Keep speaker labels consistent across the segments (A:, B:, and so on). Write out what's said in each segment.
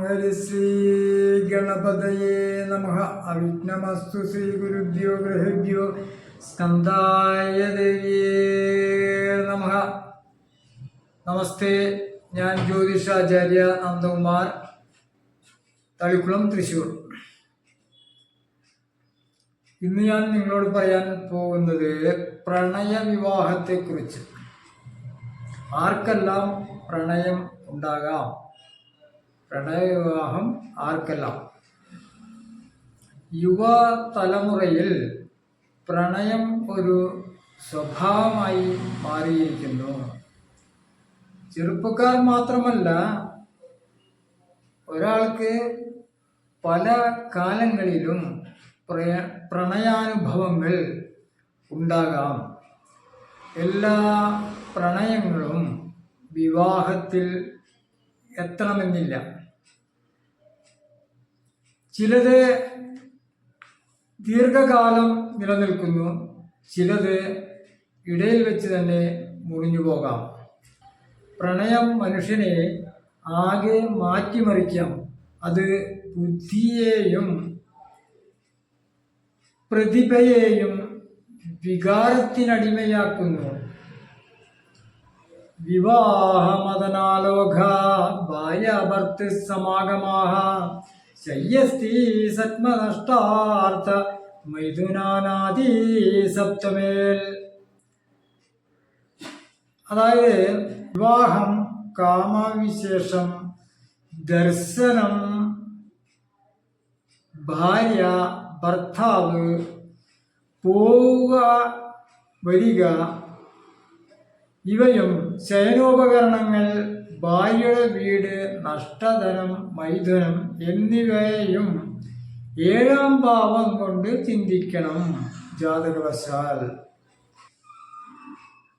A: ഹരിശ്രീ ഗണപതയേ നമ. അവിഘ്നമസ്തു ശ്രീ ഗുരുഭ്യോ ഗൃഹഭ്യോ സ്കന്ധായ ദേവിയേ നമ. നമസ്തേ ഞാൻ ജ്യോതിഷാചാര്യ നന്ദകുമാർ തളിക്കുളം തൃശൂർ. ഇന്ന് ഞാൻ നിങ്ങളോട് പറയാൻ പോകുന്നത് പ്രണയ വിവാഹത്തെക്കുറിച്ച് ആർക്കെല്ലാം പ്രണയം ഉണ്ടാകാം? പ്രണയവിവാഹം ആർക്കെല്ലാം? യുവ തലമുറയിൽ പ്രണയം ഒരു സ്വഭാവമായി മാറിയിരിക്കുന്നു. ചെറുപ്പക്കാർ മാത്രമല്ല ഒരാൾക്ക് പല കാലങ്ങളിലും പ്രണയാനുഭവങ്ങൾ ഉണ്ടാകാം. എല്ലാ പ്രണയങ്ങളും വിവാഹത്തിൽ എത്തണമെന്നില്ല. ചിലത് ദീർഘകാലം നിലനിൽക്കുന്നു ചിലത് ഇടയിൽ വെച്ച് തന്നെ മുറിഞ്ഞു പോകാം. പ്രണയം മനുഷ്യനെ ആകെ മാറ്റിമറിക്കാം. അത് ബുദ്ധിയെയും പ്രതിഭയെയും വികാരത്തിനടിമയാക്കുന്നു. വിവാഹമതനാലോക ഭാര്യാഭർത്തൃ സമാഗമാഹ. ശയ്യസ്തി സത്മനഷ്ടാർത്ഥ മൈഥുനാനാദി സപ്തമേൽ. അതായത് വിവാഹം കാമവിശേഷം ദർശനം ഭാര്യ ഭർത്താവ് പോവുക വരിക. ഇവയും ശയനോപകരണങ്ങൾ ഭാര്യയുടെ വീട് നഷ്ടധനം മൈഥുനം എന്നിവയും ഏഴാം ഭാവം കൊണ്ട് ചിന്തിക്കണം ജാതകവശാൽ.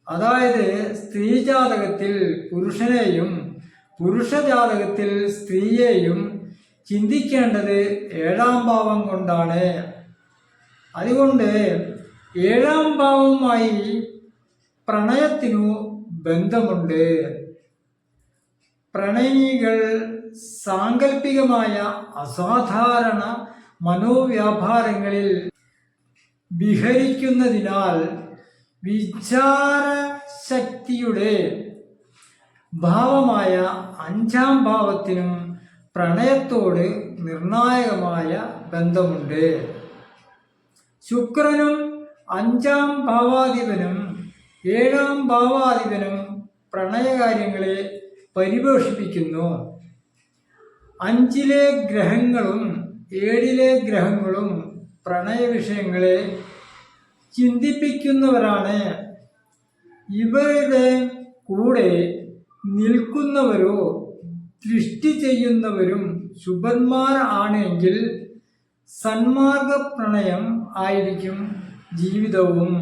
A: അതായത് സ്ത്രീ ജാതകത്തിൽ പുരുഷനെയും പുരുഷ ജാതകത്തിൽ സ്ത്രീയെയും ചിന്തിക്കേണ്ടത് ഏഴാം ഭാവം കൊണ്ടാണ്. അതുകൊണ്ട് ഏഴാം ഭാവവുമായി പ്രണയത്തിനു ബന്ധമുണ്ട്. പ്രണയികൾ സാങ്കല്പികമായ അസാധാരണ മനോവ്യാപാരങ്ങളിൽ വിഹരിക്കുന്നതിനാൽ വിചാരശക്തിയുടെ ഭാവമായ അഞ്ചാം ഭാവത്തിനും പ്രണയത്തോട് നിർണായകമായ ബന്ധമുണ്ട്. ശുക്രനും അഞ്ചാം ഭാവാധിപനും ഏഴാം ഭാവാധിപനും പ്രണയകാര്യങ്ങളെ പരിപോഷിപ്പിക്കുന്നു. അഞ്ചിലെ ഗ്രഹങ്ങളും ഏഴിലെ ഗ്രഹങ്ങളും പ്രണയ വിഷയങ്ങളെ ചിന്തിപ്പിക്കുന്നവരാണ്. ഇവരുടെ കൂടെ നിൽക്കുന്നവരോ ദൃഷ്ടി ചെയ്യുന്നവരും ശുഭന്മാർ ആണെങ്കിൽ സന്മാർഗ പ്രണയം ആയിരിക്കും ജീവിതവും.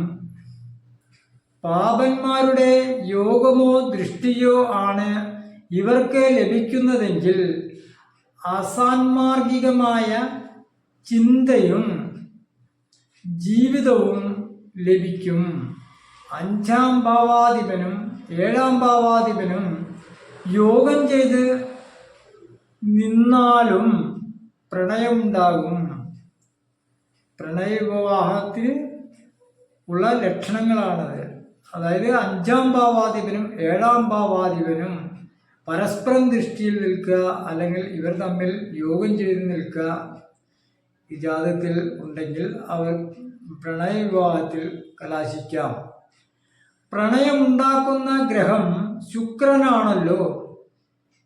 A: പാപന്മാരുടെ യോഗമോ ദൃഷ്ടിയോ ആണ് ഇവർക്ക് ലഭിക്കുന്നതെങ്കിൽ അസാൻമാർഗികമായ ചിന്തയും ജീവിതവും ലഭിക്കും. അഞ്ചാം ഭാവാധിപനും ഏഴാം ഭാവാധിപനും യോഗം ചെയ്ത് നിന്നാലും പ്രണയമുണ്ടാകും. പ്രണയവിവാഹത്തിന് ഉള്ള ലക്ഷണങ്ങളാണത് അതായത് അഞ്ചാം ഭാവാധിപനും ഏഴാം ഭാവാധിപനും പരസ്പരം ദൃഷ്ടിയിൽ നിൽക്കുക അല്ലെങ്കിൽ ഇവർ തമ്മിൽ യോഗം ചെയ്ത് നിൽക്കുക ഈ ജാതകത്തിൽ ഉണ്ടെങ്കിൽ അവർ പ്രണയവിവാഹത്തിൽ കലാശിക്കാം. പ്രണയമുണ്ടാക്കുന്ന ഗ്രഹം ശുക്രനാണല്ലോ.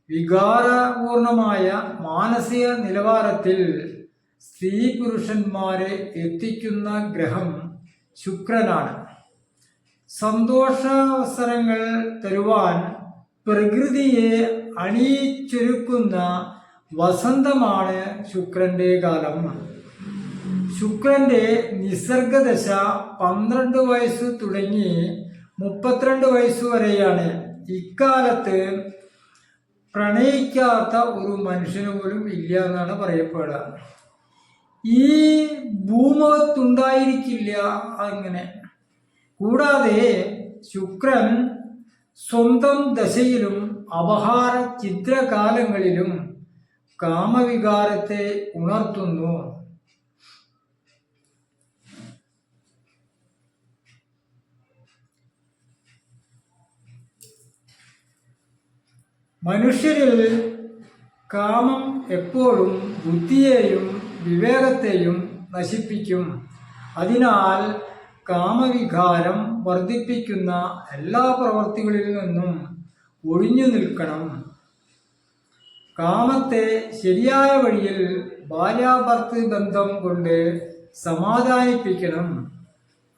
A: വികാരപൂർണമായ മാനസിക നിലവാരത്തിൽ സ്ത്രീ പുരുഷന്മാരെ എത്തിക്കുന്ന ഗ്രഹം ശുക്രനാണ്. സന്തോഷാവസരങ്ങൾ തരുവാൻ പ്രകൃതിയെ അണിയിച്ചൊരുക്കുന്ന വസന്തമാണ് ശുക്രന്റെ കാലം. ശുക്രന്റെ നിസർഗദശ പന്ത്രണ്ട് വയസ്സ് തുടങ്ങി മുപ്പത്തിരണ്ട് വയസ്സ് വരെയാണ്. ഇക്കാലത്ത് പ്രണയിക്കാത്ത ഒരു മനുഷ്യന് പോലും ഇല്ല എന്നാണ് പറയപ്പെടുക. ഈ ഭൂമുഖത്തുണ്ടായിരിക്കില്ല അങ്ങനെ കൂടാതെ ശുക്രൻ സ്വന്തം ദശയിലും അപഹാര ചിത്രകാലങ്ങളിലും കാമവികാരത്തെ ഉണർത്തുന്നു. മനുഷ്യരിൽ കാമം എപ്പോഴും ബുദ്ധിയെയും വിവേകത്തെയും നശിപ്പിക്കും. അതിനാൽ കാമവികാരം വർദ്ധിപ്പിക്കുന്ന എല്ലാ പ്രവർത്തികളിൽ നിന്നും ഒഴിഞ്ഞു നിൽക്കണം. കാമത്തെ ശരിയായ വഴിയിൽ ഭാര്യാഭർത്തൃ ബന്ധം കൊണ്ട് സമാധാനിപ്പിക്കണം.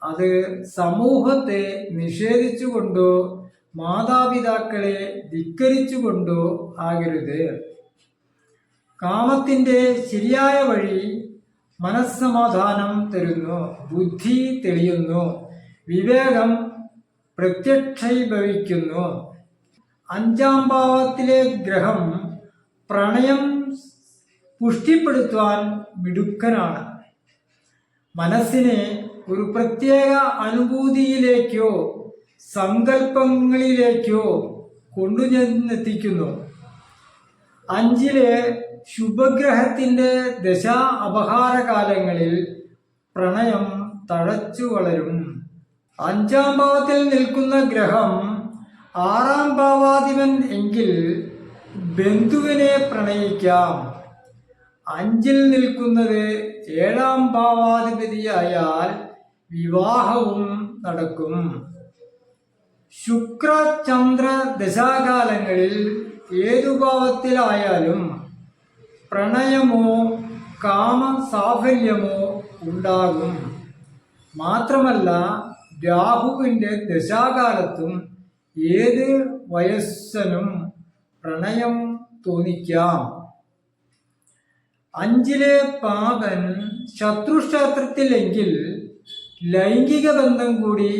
A: അത് സമൂഹത്തെ നിഷേധിച്ചുകൊണ്ടോ മാതാപിതാക്കളെ ധിക്കരിച്ചുകൊണ്ടോ ആകരുത്. കാമത്തിന്റെ ശരിയായ വഴി മനസ്സമാധാനം തരുന്നു ബുദ്ധി തെളിയുന്നു വിവേകം പ്രത്യക്ഷീഭവിക്കുന്നു. അഞ്ചാം ഭാവത്തിലെ ഗ്രഹം പ്രണയം പുഷ്ടിപ്പെടുത്തുവാൻ മിടുക്കനാണ്. മനസ്സിനെ ഒരു പ്രത്യേക അനുഭൂതിയിലേക്കോ സങ്കല്പങ്ങളിലേക്കോ കൊണ്ടുചെന്നെത്തിക്കുന്നു. അഞ്ചിലെ ശുഭഗ്രഹത്തിന്റെ ദശാ അപഹാരകാലങ്ങളിൽ പ്രണയം തഴച്ചു വളരും. അഞ്ചാം ഭാവത്തിൽ നിൽക്കുന്ന ഗ്രഹം ആറാം ഭാവാധിപൻ എങ്കിൽ ബന്ധുവിനെ പ്രണയിക്കാം. അഞ്ചിൽ നിൽക്കുന്നത് ഏഴാം ഭാവാധിപതിയായാൽ വിവാഹവും നടക്കും. ശുക്ര ചന്ദ്ര ദശാകാലങ്ങളിൽ ഏതു ഭാവത്തിലായാലും പ്രണയമോ കാമ സാഫല്യമോ ഉണ്ടാകും. മാത്രമല്ല രാഹുവിന്റെ ദശാകാലത്തും ഏത് വയസ്സനും പ്രണയം തോന്നിക്കാം. അഞ്ചിലെ പാപൻ ശത്രുക്ഷേത്രത്തിലെങ്കിൽ ലൈംഗിക ബന്ധം കൂടി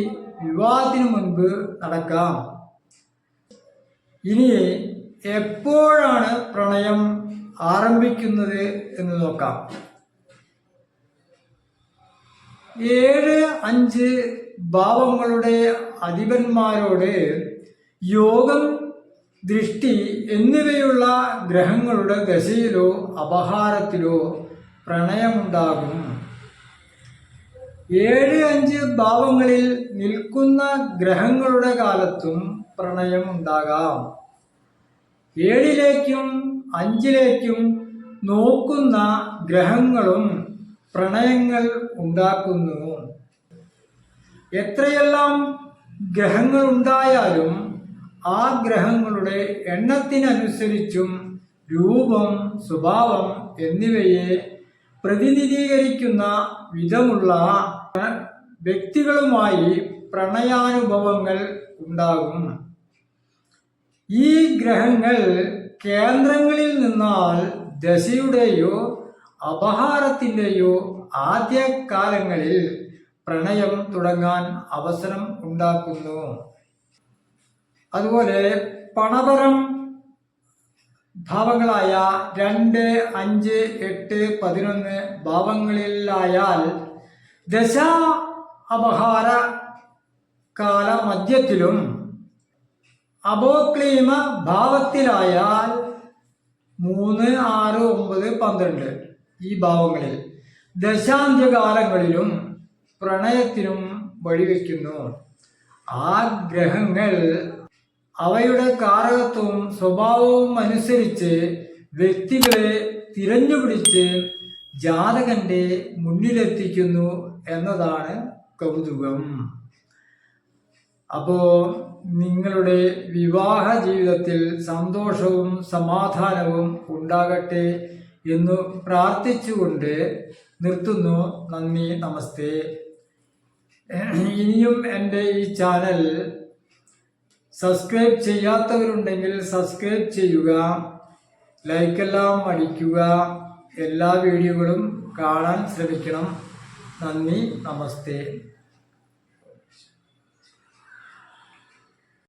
A: വിവാഹത്തിനു മുൻപ് നടക്കാം. ഇനി എപ്പോഴാണ് പ്രണയം ആരംഭിക്കുന്നത് എന്ന് നോക്കാം. ഏഴ് അഞ്ച് ഭാവങ്ങളുടെ അധിപന്മാരോട് യോഗം ദൃഷ്ടി എന്നിവയുള്ള ഗ്രഹങ്ങളുടെ ദശയിലോ അപഹാരത്തിലോ പ്രണയമുണ്ടാകും. ഏഴ് അഞ്ച് ഭാവങ്ങളിൽ നിൽക്കുന്ന ഗ്രഹങ്ങളുടെ കാലത്തും പ്രണയമുണ്ടാകാം. ഏഴിലേക്കും അഞ്ചിലേക്കും നോക്കുന്ന ഗ്രഹങ്ങളും പ്രണയങ്ങൾ ഉണ്ടാക്കുന്നു. എത്രയെല്ലാം ഗ്രഹങ്ങൾ ഉണ്ടായാലും ആ ഗ്രഹങ്ങളുടെ എണ്ണത്തിനനുസരിച്ചും രൂപം സ്വഭാവം എന്നിവയെ പ്രതിനിധീകരിക്കുന്ന വിധമുള്ള വ്യക്തികളുമായി പ്രണയാനുഭവങ്ങൾ ഉണ്ടാകും. ഈ ഗ്രഹങ്ങൾ കേന്ദ്രങ്ങളിൽ നിന്നാൽ ദശയുടെയോ അപഹാരത്തിന്റെയോ ആദ്യകാലങ്ങളിൽ പ്രണയം തുടങ്ങാൻ അവസരം ഉണ്ടാക്കുന്നു. അതുപോലെ പണപരം ഭാവങ്ങളായ രണ്ട് അഞ്ച് എട്ട് പതിനൊന്ന് ഭാവങ്ങളിലായാൽ ദശ അപഹാര കാല മധ്യത്തിലും അപോക്ലീമ ഭാവത്തിലായാൽ മൂന്ന് ആറ് ഒമ്പത് പന്ത്രണ്ട് ഈ ഭാവങ്ങളിൽ ദശാന്ത്യകാലങ്ങളിലും പ്രണയത്തിനും വഴിവെക്കുന്നു. ആ ഗ്രഹങ്ങൾ അവയുടെ കാരകത്വവും സ്വഭാവവും അനുസരിച്ച് വ്യക്തികളെ തിരഞ്ഞുപിടിച്ച് ജാതകന്റെ മുന്നിലെത്തിക്കുന്നു എന്നതാണ് കൗതുകം. അപ്പോ നിങ്ങളുടെ വിവാഹ ജീവിതത്തിൽ സന്തോഷവും സമാധാനവും ഉണ്ടാകട്ടെ എന്ന് പ്രാർത്ഥിച്ചുകൊണ്ട് നിർത്തുന്നു. നന്ദി നമസ്തേ. ഇനിയും എന്റെ ഈ ചാനൽ സബ്സ്ക്രൈബ് ചെയ്യാത്തവരുണ്ടെങ്കിൽ സബ്സ്ക്രൈബ് ചെയ്യുക ലൈക്കെല്ലാം അടിക്കുക എല്ലാ വീഡിയോകളും കാണാൻ ശ്രമിക്കണം. നന്ദി നമസ്തേ.